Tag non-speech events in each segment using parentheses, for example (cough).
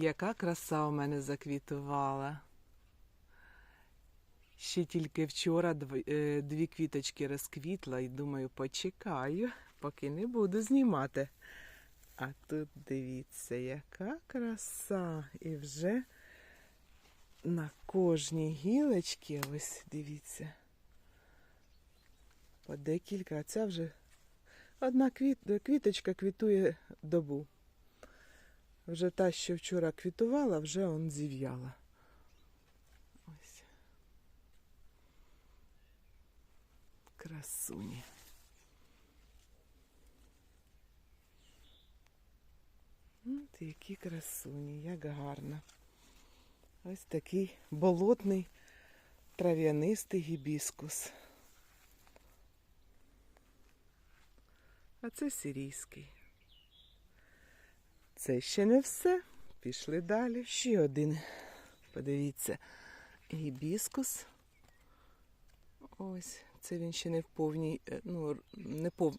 Яка краса у мене заквітувала. Ще тільки вчора е, дві квіточки розквітла і думаю, почекаю, поки не буду знімати. А тут дивіться, яка краса. І вже на кожній гілочці, ось дивіться. По декілька, а ця вже одна квіт, квіточка квітує добу. Вже та, що вчора квітувала, вже он зів'яла. Ось. Красуні. От які красуні, як гарно. Ось такий болотний трав'янистий гібіскус. А це сирійський. Це ще не все. Пішли далі. Ще один. Подивіться, гібіскус. Ось, це він ще не в повній, е, ну, не, пов...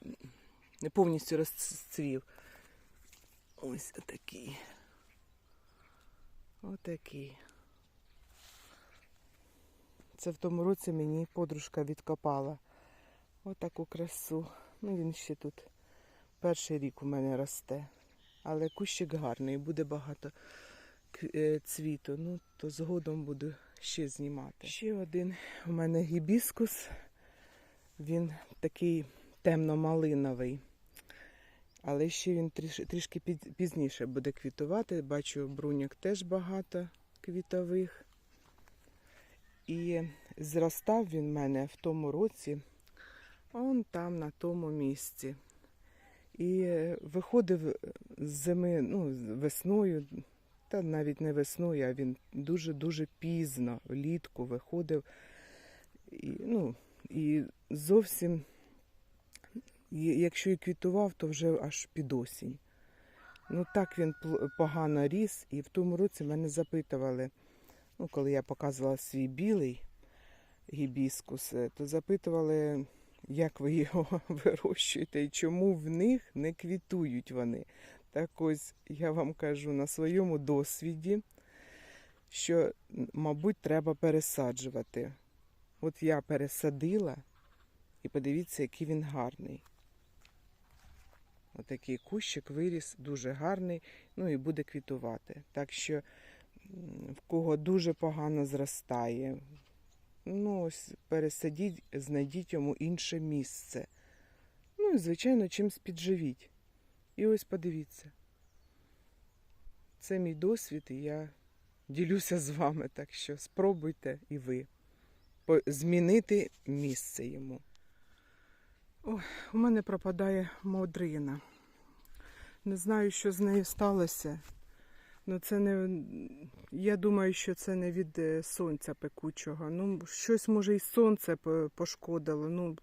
не повністю розцвів. Ось отакий. Отакий. Це в тому році мені подружка відкопала. Отаку красу. Ну, він ще тут перший рік у мене росте. Але кущик гарний, буде багато е, цвіту. Ну, то згодом буду ще знімати. Ще один у мене гібіскус. Він такий темно-малиновий. Але ще він тріш, трішки пізніше буде квітувати. Бачу, бруньок теж багато квітових. І зростав він в мене в тому році, он там, на тому місці. І е, виходив з зими, ну, весною, та навіть не весною, а він дуже-дуже пізно, влітку виходив. І, ну, і зовсім, якщо і квітував, то вже аж під осінь. Ну так він погано ріс, і в тому році мене запитували, ну, коли я показувала свій білий гібіскус, е, то запитували, як ви його (laughs) вирощуєте і чому в них не квітують вони. Так ось я вам кажу на своєму досвіді, що, мабуть, треба пересаджувати. От я пересадила, і подивіться, який він гарний. Отакий кущик виріс, дуже гарний, ну і буде квітувати. Так що в кого дуже погано зростає, ну ось пересадіть, знайдіть йому інше місце. Ну і, звичайно, чимсь підживіть. І ось подивіться. Це мій досвід, і я ділюся з вами, так що спробуйте і ви змінити місце йому. Ой, у мене пропадає модрина. Не знаю, що з нею сталося. Ну, це не. Я думаю, що це не від е, сонця пекучого. Ну, щось може і сонце пошкодило. Ну,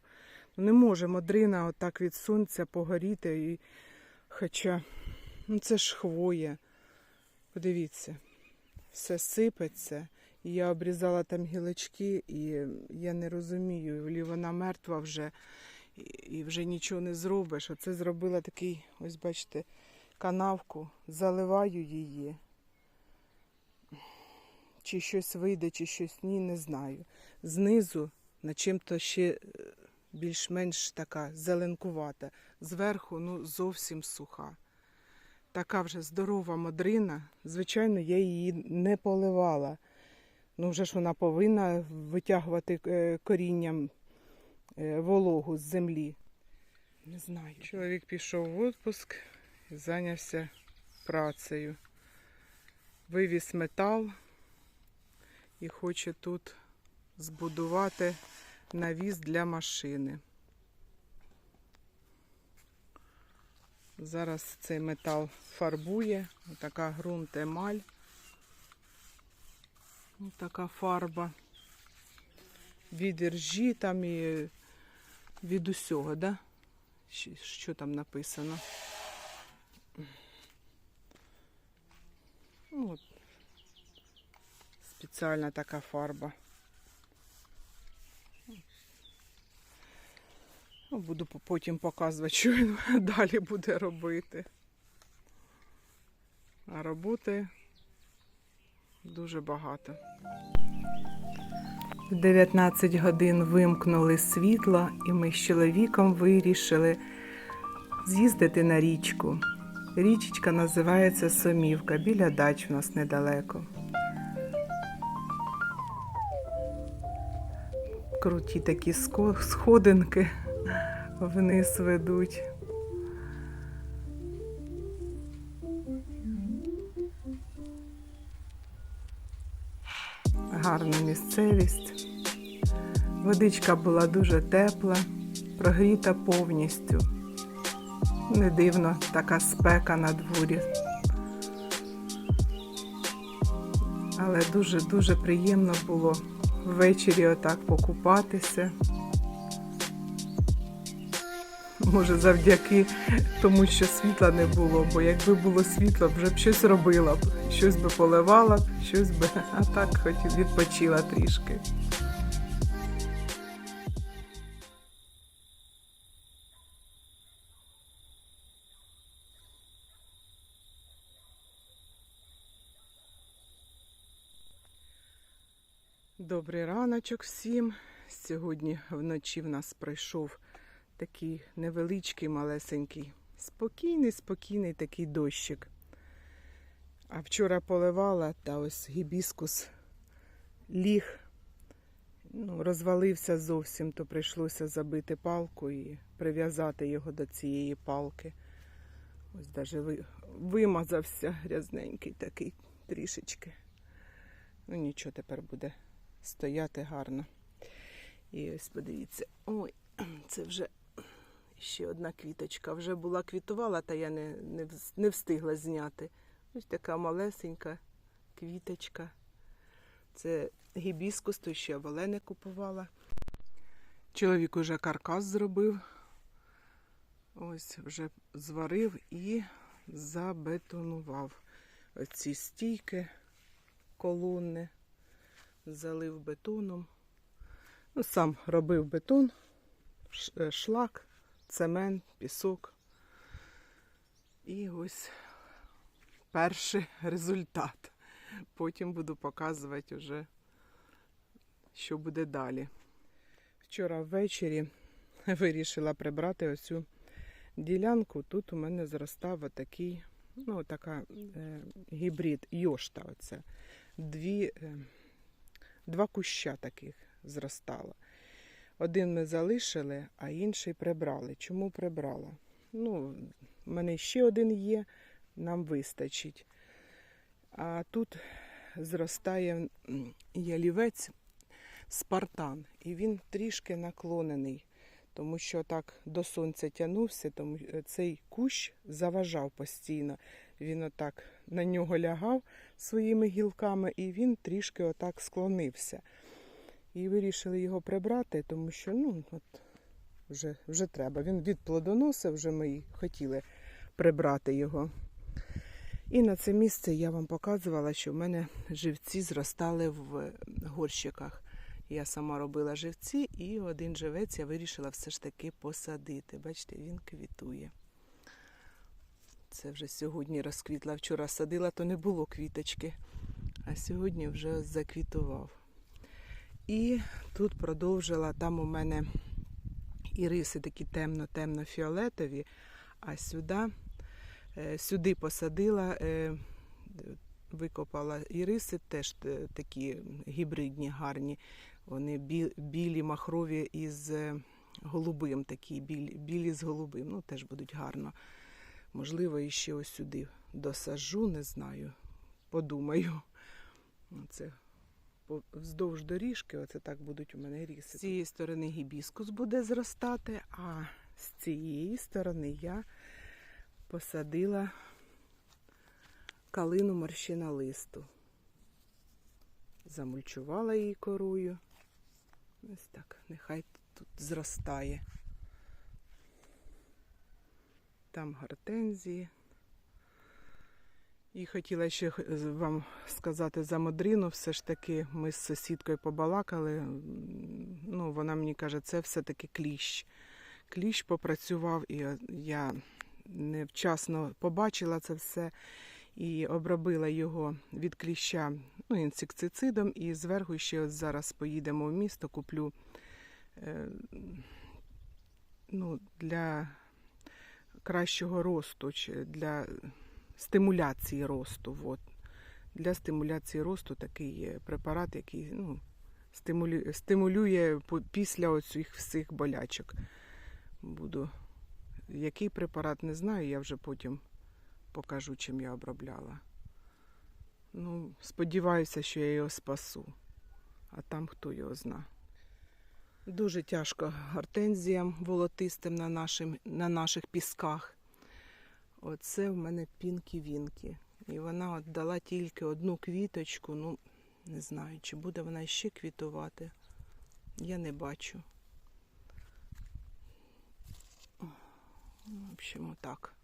не може модрина отак від сонця погоріти. І... Хоча ну, це ж хвоя. Подивіться, все сипеться. І я обрізала там гілочки, і я не розумію, вона мертва вже, і вже нічого не зробиш. Оце зробила такий, ось бачите, канавку, заливаю її. Чи щось вийде, чи щось ні, не знаю. Знизу на чим-то ще е, більш-менш така зеленкувата. Зверху ну, зовсім суха. Така вже здорова модрина. Звичайно, я її не поливала. Ну, вже ж вона повинна витягувати е, корінням е, вологу з землі. Не знаю. Чоловік пішов в відпуск зайнявся працею. Вивіз метал і хоче тут збудувати навіс для машини. Зараз цей метал фарбує. Така ґрунт емаль. Така фарба. Від іржі там і від усього, да? Що там написано? Ну, от. Спеціальна така фарба. Буду потім показувати, що (laughs) він далі буде робити. А роботи Дуже багато. В 19 годин вимкнули світло, і ми з чоловіком вирішили з'їздити на річку. Річечка називається Сомівка, біля дач в нас недалеко. Круті такі сходинки вниз ведуть. Гарна місцевість. Водичка була дуже тепла, прогріта повністю. Не дивно, така спека на дворі. Але дуже-дуже приємно було ввечері отак покупатися. Може, завдяки тому, що світла не було, бо якби було світло, вже б щось робила б, щось би поливала б, щось би, (laughs) а так хоч відпочила трішки. Добрий раночок всім. Сьогодні вночі в нас пройшов такий невеличкий, малесенький, спокійний, спокійний такий дощик. А вчора поливала, та ось гібіскус ліг, ну, розвалився зовсім, то прийшлося забити палку і прив'язати його до цієї палки. Ось даже вимазався грязненький такий трішечки. Ну нічого, тепер буде стояти гарно. І ось подивіться, ой, (clears throat) це вже ще одна квіточка. Вже була квітувала, та я не, не, не встигла зняти. Ось така малесенька квіточка. Це гібіскус, той ще в Олени купувала. Чоловік уже каркас зробив. Ось вже зварив і забетонував оці стійки, колони, залив бетоном. Ну, сам робив бетон, е, шлак, цемент, пісок. І ось перший результат. Потім буду показувати вже, що буде далі. Вчора ввечері (laughs) вирішила прибрати оцю ділянку. Тут у мене зростав отакий, ну, така е, гібрид йошта. Оце. Дві, е, два куща таких зростало. Один ми залишили, а інший прибрали. Чому прибрала? Ну, в мене ще один є, нам вистачить. А тут зростає ялівець спартан, і він трішки наклонений, тому що так до сонця тягнувся, тому е, цей кущ заважав постійно. Він отак на нього лягав своїми гілками, і він трішки отак склонився. І вирішили його прибрати, тому що ну, от, вже, вже треба. Він відплодоносив, вже ми хотіли прибрати його. І на це місце я вам показувала, що в мене живці зростали в горщиках. Я сама робила живці, і один живець я вирішила все ж таки посадити. Бачите, він квітує. Це вже сьогодні розквітла. Вчора садила, то не було квіточки, а сьогодні вже заквітував. І тут продовжила, там у мене іриси такі темно-темно-фіолетові, а сюди, е, сюди посадила, е, викопала іриси, теж е, такі гібридні, гарні. Вони білі, махрові із голубим, такі білі, білі з голубим. Ну, теж будуть гарно. Можливо, і ще ось сюди досажу, не знаю. Подумаю. Це вздовж доріжки, оце так будуть у мене ріси. З цієї сторони гібіскус буде зростати, а з цієї сторони я посадила калину морщинолисту. Замульчувала її корою. Ось так, нехай тут зростає. Там гортензії. І хотіла ще вам сказати за Модрину. Все ж таки ми з сусідкою побалакали. Ну, вона мені каже, це все-таки кліщ. Кліщ попрацював, і е, я невчасно побачила це все. і обробила його від кліща ну, інсектицидом. І зверху ще от зараз поїдемо в місто, куплю е, ну, для кращого росту, для стимуляції росту. От. Для стимуляції росту такий є препарат, який ну, стимулює, стимулює після оцих всіх болячок. Буду. Який препарат не знаю, я вже потім покажу, чим я обробляла. Ну, сподіваюся, що я його спасу. А там хто його зна. Дуже тяжко гортензіям волотистим на, нашим, на наших пісках. Оце в мене пінкі-вінкі. І вона от дала тільки одну квіточку. Ну, не знаю, чи буде вона ще квітувати. Я не бачу. Ну, В общем, отак.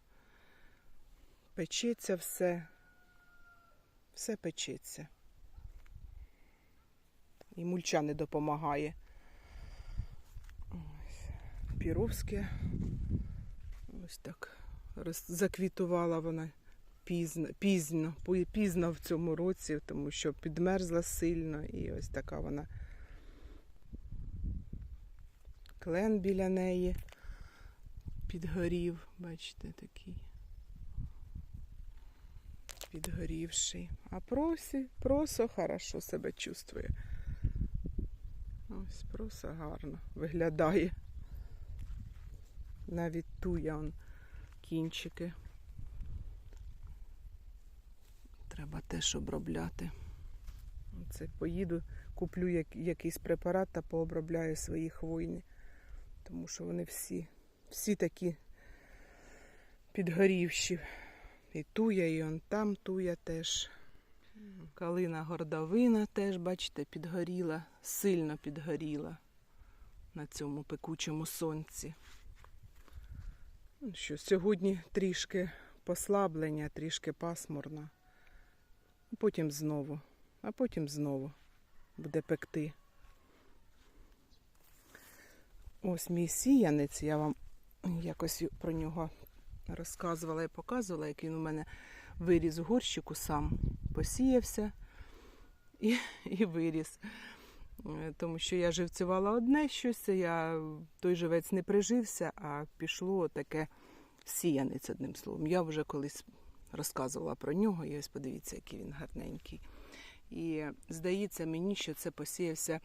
Печеться все. Все печеться. І мульча не допомагає. Ось. Піровське. Ось так. Заквітувала вона пізно, пізно, пізно в цьому році, тому що підмерзла сильно і ось така вона. Клен біля неї підгорів, бачите, такий. Підгорівший. А просі, просо хорошо себе чувствує. Ось просо гарно виглядає. Навіть туя он кінчики. Треба теж обробляти. Оце поїду, куплю як, якийсь препарат та пообробляю свої хвойні. Тому що вони всі, всі такі підгорівші. І туя, і он там туя теж. Калина гордовина теж, бачите, підгоріла, сильно підгоріла на цьому пекучому сонці. Що, сьогодні трішки послаблення, трішки пасмурно. Потім знову, а потім знову буде пекти. Ось мій сіянець, я вам якось про нього розказувала і показувала, як він у мене виріс у горщику сам, посіявся і, і виріс. Е, Тому що я живцювала одне щось, я той живець не прижився, а пішло таке сіянець, одним словом. Я вже колись розказувала про нього, і ось подивіться, який він гарненький. І здається мені, що це посіявся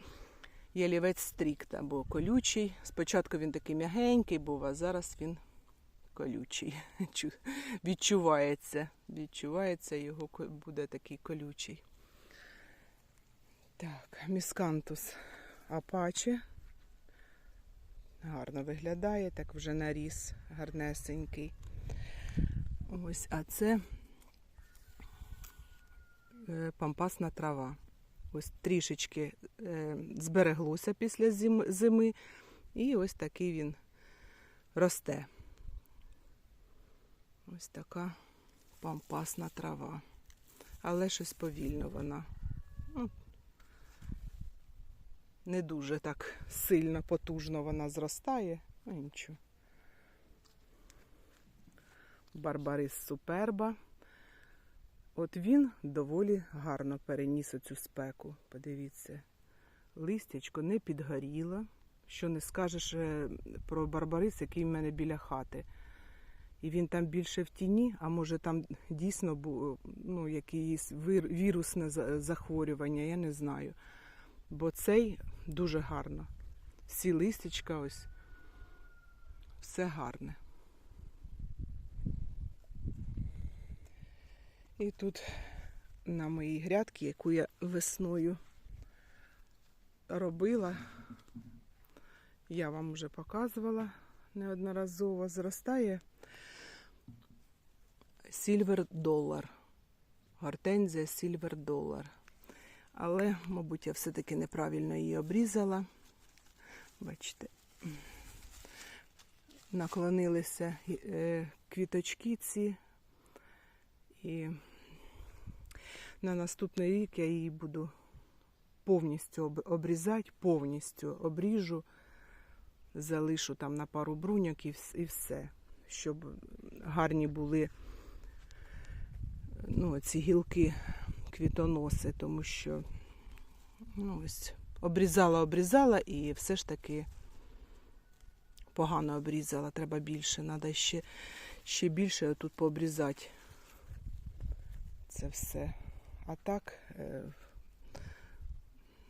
ялівець стрікт або колючий. Спочатку він такий м'ягенький був, а зараз він колючий. (laughs) Відчувається. Відчувається, його буде такий колючий. Так, міскантус апаче. Гарно виглядає, так вже наріс, гарнесенький. Ось, а це е, пампасна трава. Ось трішечки е, збереглося після зим, зими, і ось такий він росте. Ось така пампасна трава. Але щось повільно вона. Ну, не дуже так сильно, потужно вона зростає. Ну нічого. Барбарис суперба. От він доволі гарно переніс оцю спеку. Подивіться, листячко не підгоріло. Що не скажеш е, про барбарис, який в мене біля хати. І він там більше в тіні, а може там дійсно був ну, якийсь вірусне захворювання, я не знаю. Бо цей дуже гарно. Всі листячка ось. Все гарне. І тут на моїй грядці, яку я весною робила, я вам вже показувала неодноразово, зростає Сільвер долар. Гортензія Сільвер долар. Але, мабуть, я все-таки неправильно її обрізала. Бачите, наклонилися е, квіточки ці. І на наступний рік я її буду повністю обрізати, повністю обріжу, залишу там на пару бруньок і все, щоб гарні були ну, ці гілки квітоноси, тому що ну, ось, обрізала, обрізала і все ж таки погано обрізала. Треба більше. Треба ще, ще більше тут пообрізати це все. А так, е,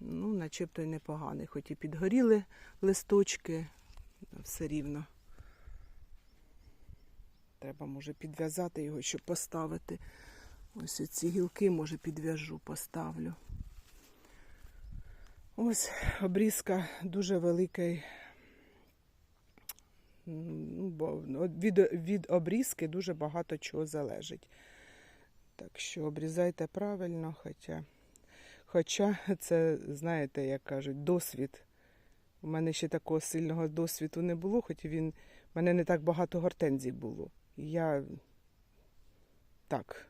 ну, начебто й непоганий. Хоч і підгоріли листочки, все рівно. Треба, може, підв'язати його, щоб поставити. Ось ці гілки, може, підв'яжу, поставлю. Ось обрізка дуже великий. Ну, бо від, від обрізки дуже багато чого залежить. Так що обрізайте правильно, хоча, хоча це, знаєте, як кажуть, досвід. У мене ще такого сильного досвіду не було, хоч він, в мене не так багато гортензій було. Я так.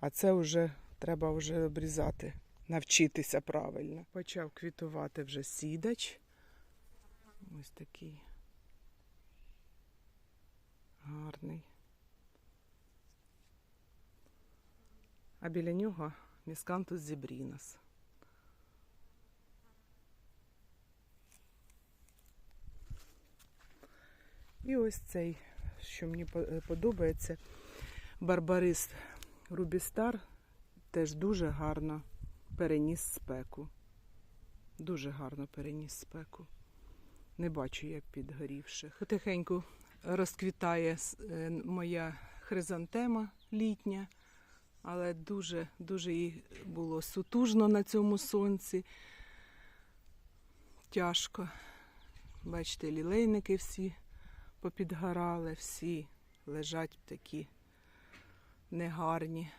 А це вже треба вже обрізати, навчитися правильно. Почав квітувати вже сідач. Ось такий гарний. А біля нього міскантус зібрінос. І ось цей, що мені подобається, барбарис Рубістар теж дуже гарно переніс спеку. Дуже гарно переніс спеку. Не бачу я підгорівших. Потихеньку розквітає е, моя хризантема літня, але дуже, дуже їй було сутужно на цьому сонці. Тяжко. Бачите, лілейники всі попідгорали, всі лежать такі негарні.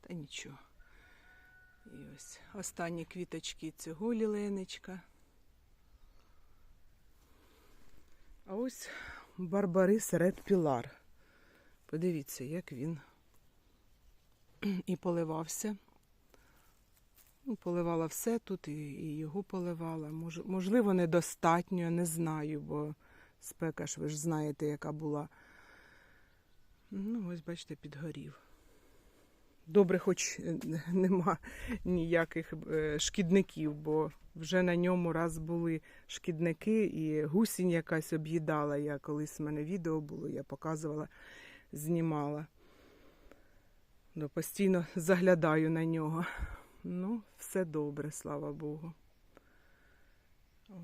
Та нічого. І ось останні квіточки цього ліленичка. А ось Барбарис Ред Пілар. Подивіться, як він і поливався. Ну, Поливала все тут, і його поливала. Можливо, недостатньо, не знаю, бо спека ж ви ж знаєте, яка була. Ну, ось, бачите, підгорів. Добре, хоч е, (laughs) нема ніяких е, шкідників, бо вже на ньому раз були шкідники, і гусінь якась об'їдала. Я колись в мене відео було, я показувала, знімала. Ну, постійно заглядаю на нього. Ну, все добре, слава Богу.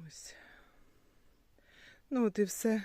Ось. Ну, от і все.